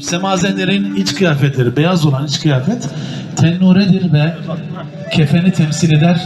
Semazenlerin iç kıyafetleri, beyaz olan iç kıyafet tennuredir ve kefeni temsil eder.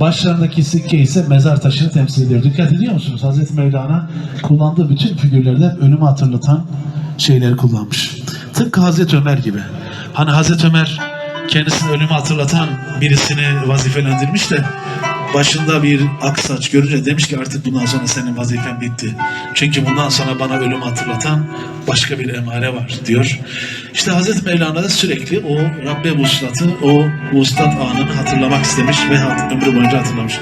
Başlarındaki sikke ise mezar taşını temsil ediyor. Dikkat ediyor musunuz? Hazreti Mevlana kullandığı bütün figürlerde ölümü hatırlatan şeyleri kullanmış. Tıpkı Hazreti Ömer gibi. Hani Hazreti Ömer kendisini ölümü hatırlatan birisini vazifelendirmiş de başında bir aksaç görünce demiş ki artık bundan sonra senin vazifen bitti. Çünkü bundan sonra bana ölümü hatırlatan başka bir emare var diyor. İşte Hazreti Mevlana da sürekli o Rabbe vuslatı, o vuslat anını hatırlamak istemiş ve ömrü boyunca hatırlamış.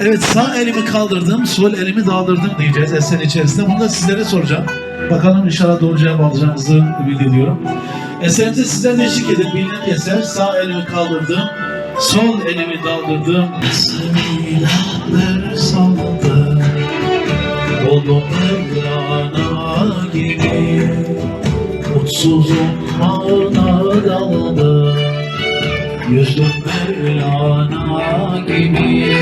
Evet sağ elimi kaldırdım, sol elimi daldırdım diyeceğiz eser içerisinde. Bunu da sizlere soracağım. Bakalım inşallah doğru cevap alacağınızı ümit ediyorum. Eserimize sizler de eşlik edin. Bilinen eser. Sağ elimi kaldırdım, sol elimi daldırdım. Silahlar saldı, oldum Mevlana gibi. Mutsuzum ağına daldı, yüzdüm Mevlana gibi.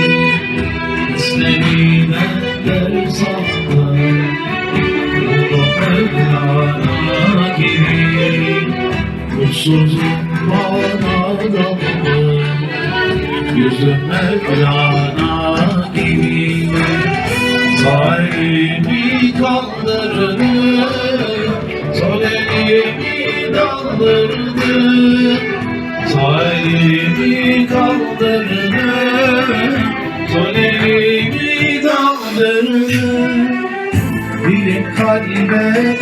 Ders aldım, oldum Mevlana gibi. Mutsuzum ağına daldı, yüzdüm Mevlana gibi. Sahibimi kaldırdı, sol elimi daldırdı. Sahibimi kaldırdı, sol elimi daldırdı. Dilim kalbe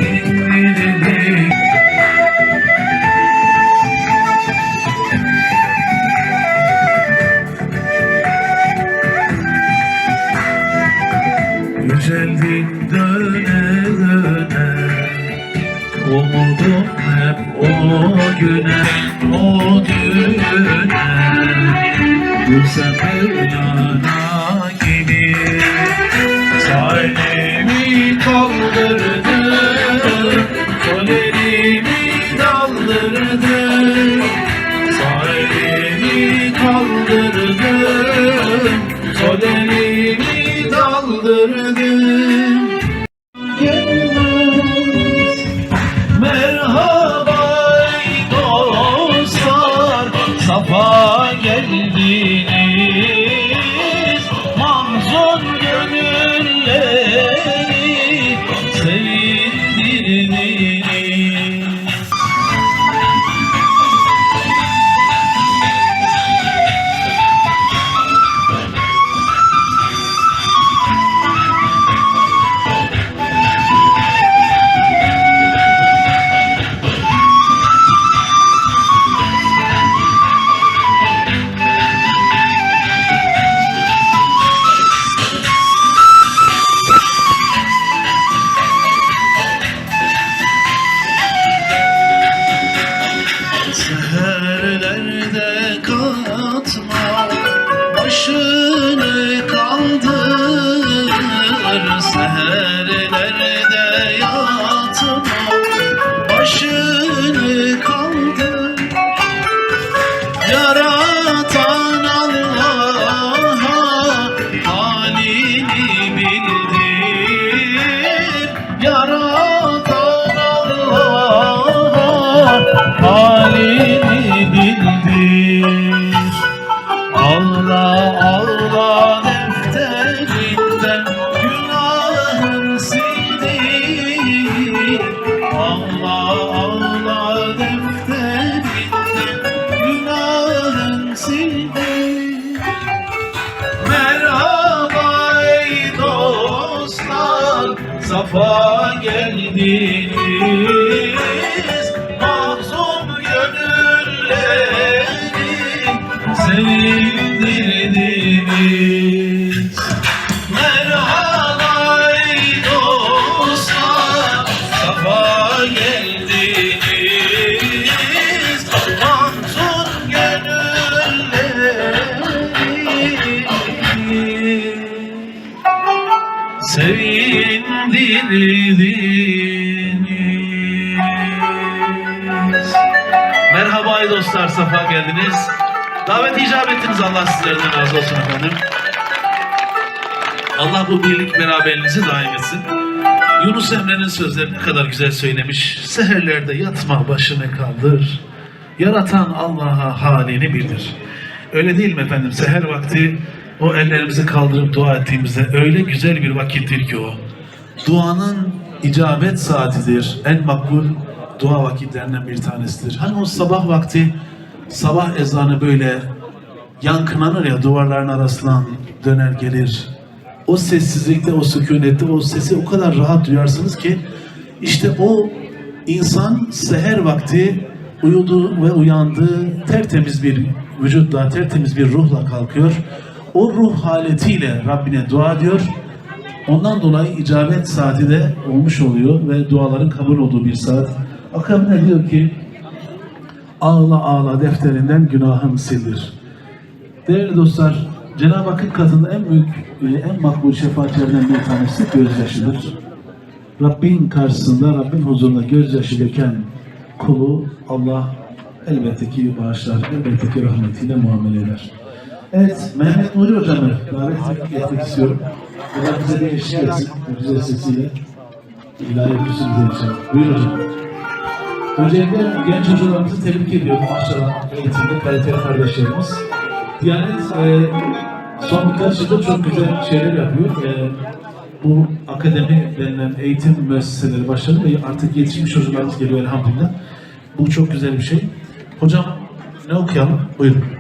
Safa sevindirdiniz. Merhaba ey dostlar, safa geldiniz. Davet icap ettiniz Allah sizlerden razı olsun efendim. Allah bu birlik beraberliğinizi daim etsin. Yunus Emre'nin sözleri ne kadar güzel söylemiş. Seherlerde yatma başını kaldır. Yaratan Allah'a halini bilir. Öyle değil mi efendim? Seher vakti o ellerimizi kaldırıp dua ettiğimizde öyle güzel bir vakittir ki o. Duanın icabet saatidir. En makbul dua vakitlerinden bir tanesidir. Hani o sabah vakti sabah ezanı böyle yankılanır ya duvarların arasından döner gelir. O sessizlikte, o sükunette o sesi o kadar rahat duyarsınız ki işte o insan seher vakti uyudu ve uyandı tertemiz bir vücutla, tertemiz bir ruhla kalkıyor. O ruh haletiyle Rabbine dua ediyor. Ondan dolayı icabet saati de olmuş oluyor ve duaların kabul olduğu bir saat. Akabine diyor ki ağla ağla defterinden günahın sildir. Değerli dostlar, Cenab-ı Hakk'ın katında en büyük, e, en makbul şefaatlerden bir tanesi gözyaşıdır. Rabbin karşısında, Rabbin huzurunda gözyaşı döken kulu Allah elbette ki bağışlar, elbette ki rahmetiyle muamele eder. Evet, Mehmet Nuri Hocam'ı davet etmek istiyorum. O da bize bir eşlik etsin, güzel sesiyle. İlahi küsür bize inşallah. Buyur hocam. Öncelikle genç hocalarımızı tebrik ediyorum. Maşallah eğitimde kaliteli kardeşlerimiz. Diyanet e, son birkaç yılda çok güzel şeyler yapıyor. E, bu akademi denilen eğitim müesseseleri başladı ve artık yetişmiş hocalarımız geliyor elhamdülillah. Bu çok güzel bir şey. Hocam ne okuyalım? Buyurun.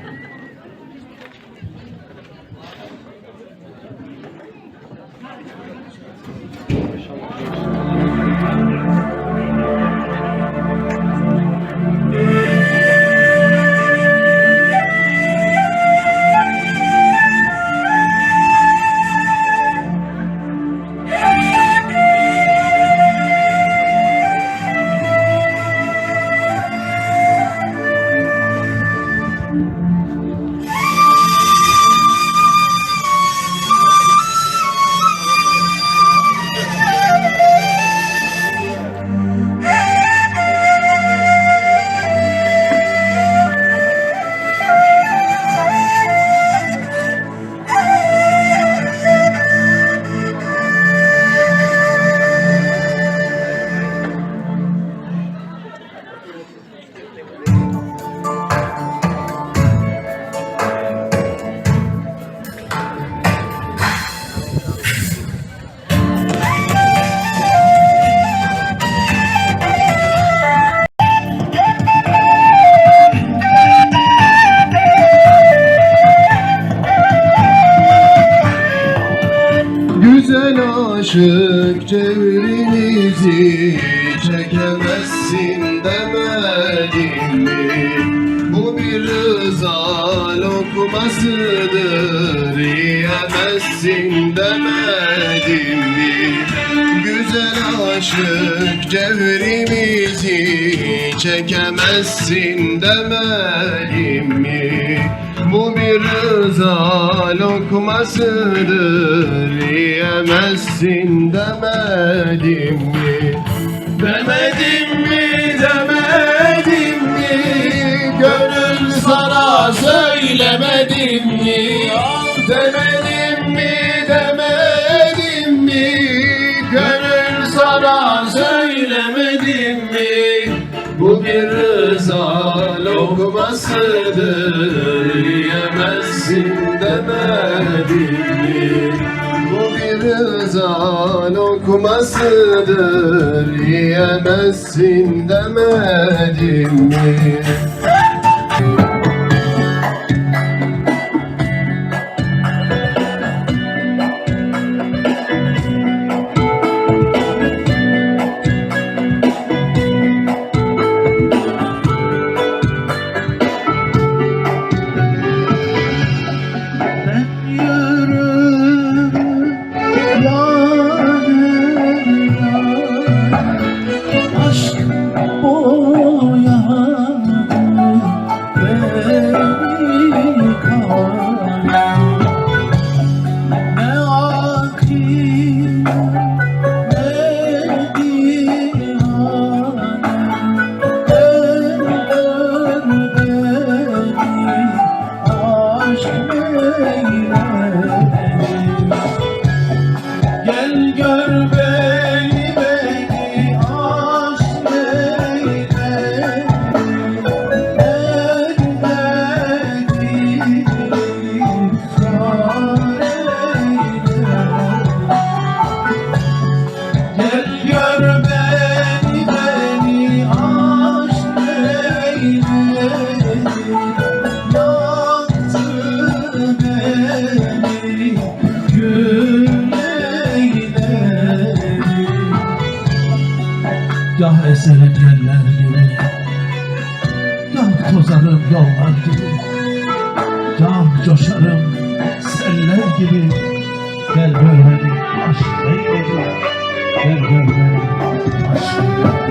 Aşık çevrenizi çekemezsin demedim mi? Bu bir rıza lokmasıdır yiyemezsin demedim mi? Güzel aşık cevrimizi çekemezsin demedim mi? Bu bir rıza lokmasıdır Yiyemezsin demedim mi? Demedim mi, demedim mi? Gönül sana söylemedim mi? Demedim mi, demedim mi? Gönül sana söylemedim mi? Lokmasıdır Yiyemezsin demedim mi? Bu bir rıza lokmasıdır Yiyemezsin demedim mi? güzeller gibi Gah tozarım yollar gibi Gah coşarım seller gibi. Gel böyle bir aşk neydi Gel böyle bir aşk neydi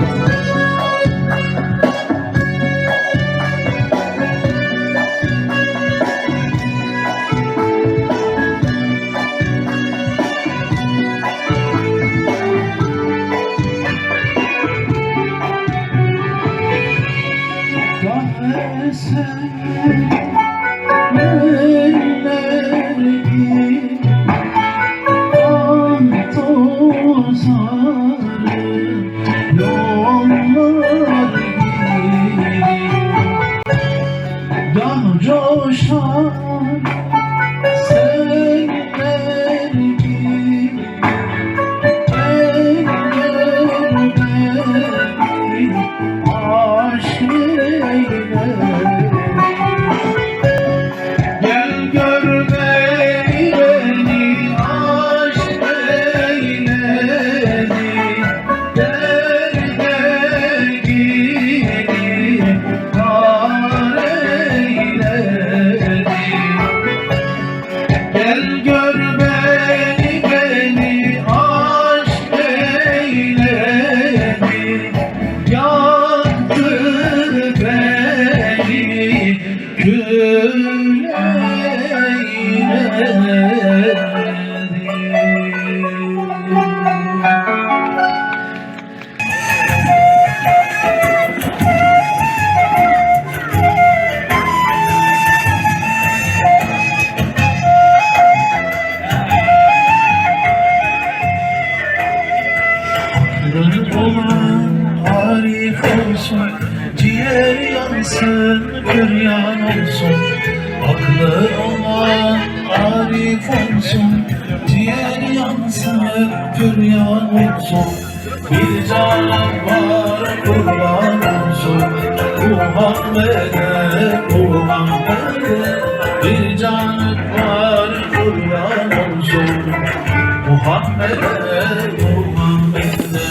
Muhammed'e Muhammed'e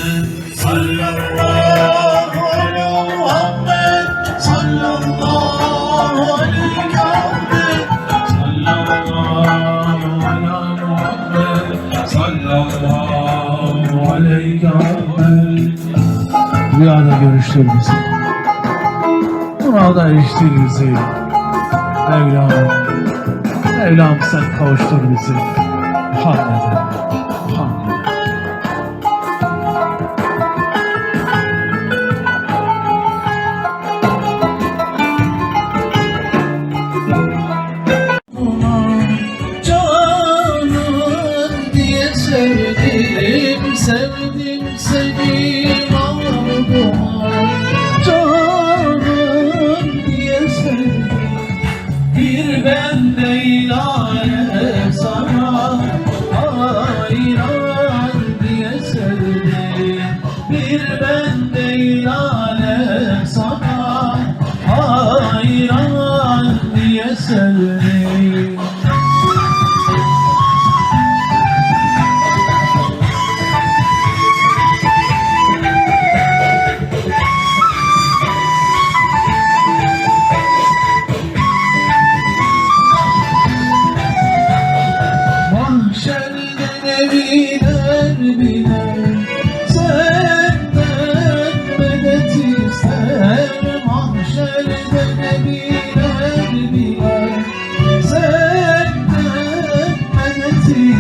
Sallallahu aleyhi Muhammed Sallallahu aleyhi Muhammed Rüyada görüştür bizi Murada eriştir bizi Mevlam Mevlam sen kavuştur bizi Muhammed'e. Say see.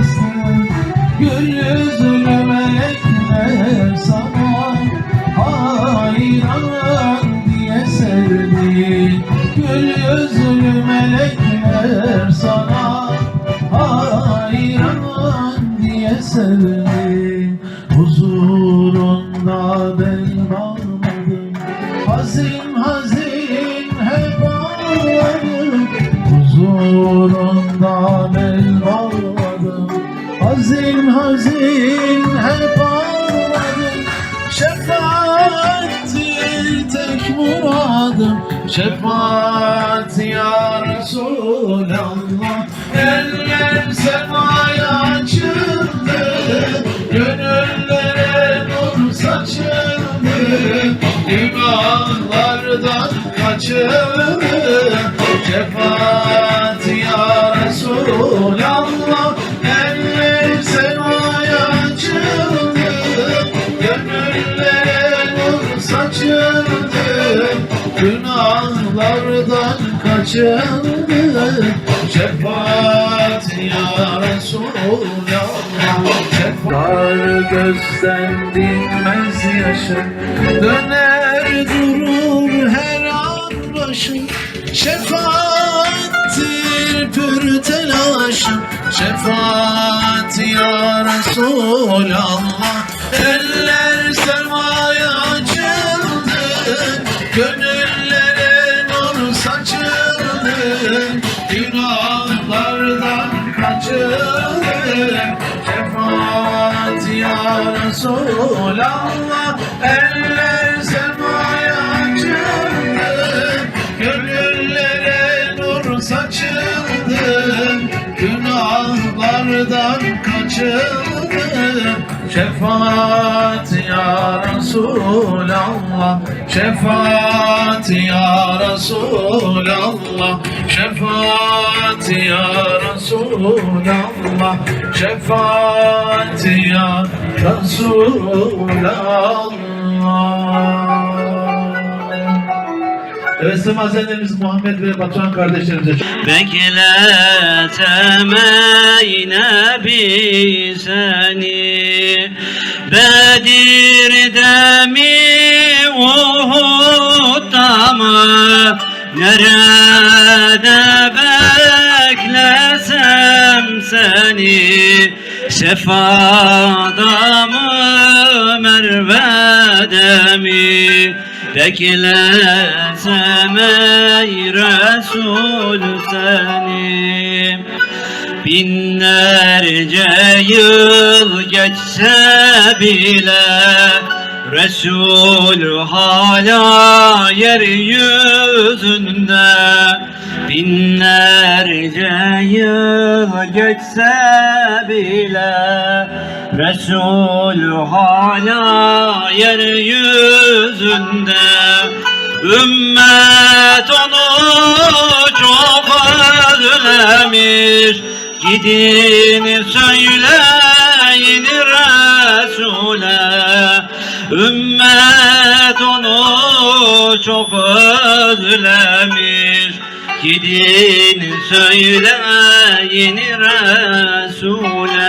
şefaattir tek muradım. Şefaat ya Resulallah Eller semaya açıldı. Gönüllere nur saçıldı Günahlardan kaçıldı. Şefaat ya Resulallah Eller semaya Günahlardan kaçıldı Şefaat ya Resulallah Şefaat gözden dinmez yaşın Döner durur her an başın Şefaattir pür telaşın Şefaat ya Resulallah Eller Resulallah Eller semaya açıldı Gönüllere nur saçıldı Günahlardan kaçıldı Şefaat ya Resulallah Şefaat ya Resulallah Şefaat ya Resulallah Şefaat ya Resulallah Evet semazenlerimiz Muhammed ve Batuhan kardeşlerimize Bekletemeyi Nebi seni Bedir'de mi Uhud'da mı? Nerede beklesem seni? Sefada mı Merve'de mi Beklesem ey Resul seni Binlerce yıl geçse bile Resul hala yeryüzünde. Binlerce yıl geçse bile Resul hala yeryüzünde. Ümmet onu çok özlemiş. Gidin söyleyin Resul'e. Ümmet onu çok özlemiş. Gidin söyleyin Resul'e